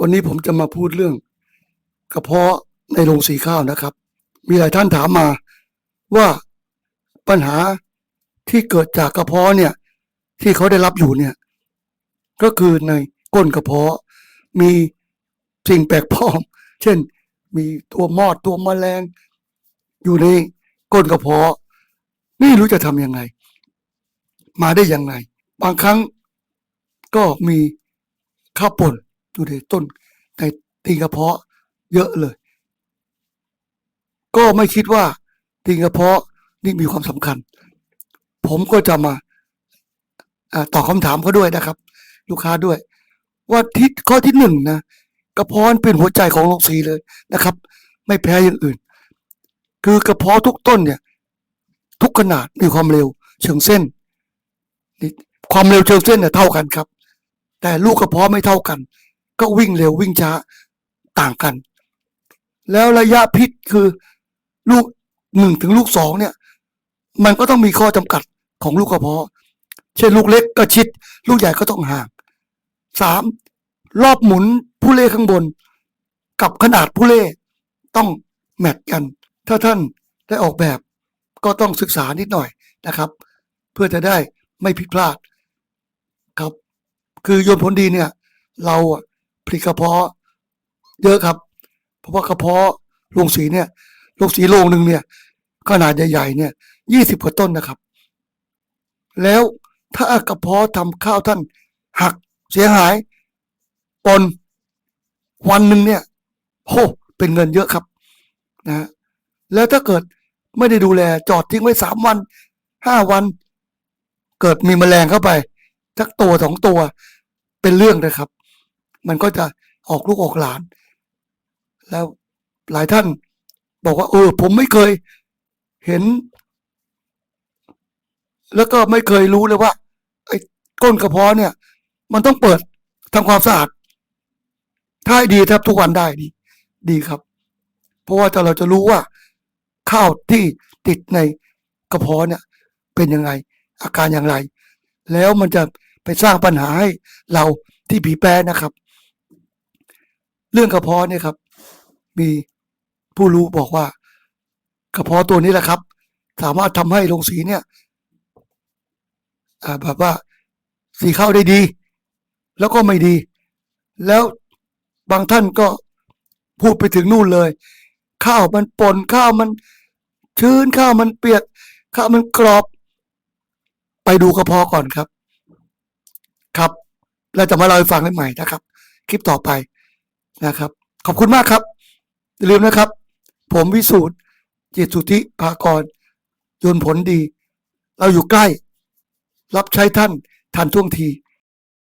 วันนี้ผมจะมาพูดเรื่อง กระเพาะในโรงสีข้าวนะครับ มีหลายท่านถามมาว่าปัญหาที่เกิดจากกระเพาะเนี่ย ที่เขาได้รับอยู่เนี่ย ก็คือในก้นกระเพาะมีสิ่งแปลกปลอม เช่น มีตัวมอดตัวแมลง อยู่ในก้นกระเพาะไม่รู้จะทำยังไง มาได้ยังไง บางครั้งก็มีข้าวป่น อยู่ในต้นในตีกระเพาะเยอะเลย ก็ไม่คิดว่าตีกระเพาะนี่มีความสำคัญ ผมก็จะมาอตอบคำถามเขาด้วยนะครับ ลูกค้าด้วย ว่าที่ข้อที่หนึ่งนะกระเพาะเป็นหัวใจของโรงสีเลยนะครับ ไม่แพ้อย่างอื่น คือกระเพาะทุกต้นเนี่ย ทุกขนาดมีความเร็ว เชิงเส้นนี่ความเร็วเชิงเส้นเนี่ยเท่ากันครับ แต่ลูกกระเพาะไม่เท่ากัน ก็วิ่งเร็ววิ่งช้าต่างกัน แล้วระยะพิษคือลูกหนึ่งถึงลูกสองเนี่ย มันก็ต้องมีข้อจำกัดของลูกกระเพาะ เช่นลูกเล็กก็ชิด ลูกใหญ่ก็ต้องห่างสามรอบหมุนผู้เล่ข้างบน กับขนาดผู้เล่ต้องแมทกัน ถ้าท่านได้ออกแบบก็ต้องศึกษานิดหน่อยนะครับ เพื่อจะได้ไม่ผิดพลาดครับ คือโยนผลดีเนี่ย เราอะ ผลิตกระเพาะ เยอะครับ เพราะว่ากระเพาะโรงสีเนี่ยโรงสีโรงหนึ่งเนี่ยขนาดใหญ่ๆเนี่ยยี่สิบกว่าต้นนะครับ แล้วถ้ากระเพาะทำข้าวท่านหักเสียหายปนวันหนึ่งเนี่ยโหเป็นเงินเยอะครับนะแล้วถ้าเกิดไม่ได้ดูแลจอดทิ้งไว้สามวันห้าวัน เกิดมีแมลงเข้าไปสักตัวสองตัวเป็นเรื่องนะครับ มันก็จะออกลูกออกหลาน แล้วหลายท่านบอกว่า เออ ผมไม่เคยเห็น แล้วก็ไม่เคยรู้เลยว่า ไอ้ก้นกระเพาะเนี่ย มันต้องเปิดทำความสะอาดถ้าดีแทบทุกวันได้ดี ดีครับ เพราะว่าจะเราจะรู้ว่า ข้าวที่ติดในกระเพาะเนี่ย เป็นยังไง อาการอย่างไร แล้วมันจะไปสร้างปัญหาให้เราที่ผีแปรนะครับ เรื่องกระเพาะเนี่ยครับ มีผู้รู้บอกว่ากระเพาะตัวนี้แหละครับ สามารถทำให้โรงสีเนี่ยแบบว่าสีข้าวได้ดี แล้วก็ไม่ดี แล้วบางท่านก็พูดไปถึงนู่นเลย ข้าวมันป่นข้าวมันชื้นข้าวมันเปียก ข้าวมันกรอบ ไปดูกระเพาะก่อนครับ ครับ เราจะมาเล่าให้ฟังใหม่นะครับ คลิปต่อไป นะครับ ขอบคุณมากครับ อย่าลืมนะครับ ผมวิสูตรจิตสุธิภากรยนผลดี เราอยู่ใกล้ รับใช้ท่านทันท่วงที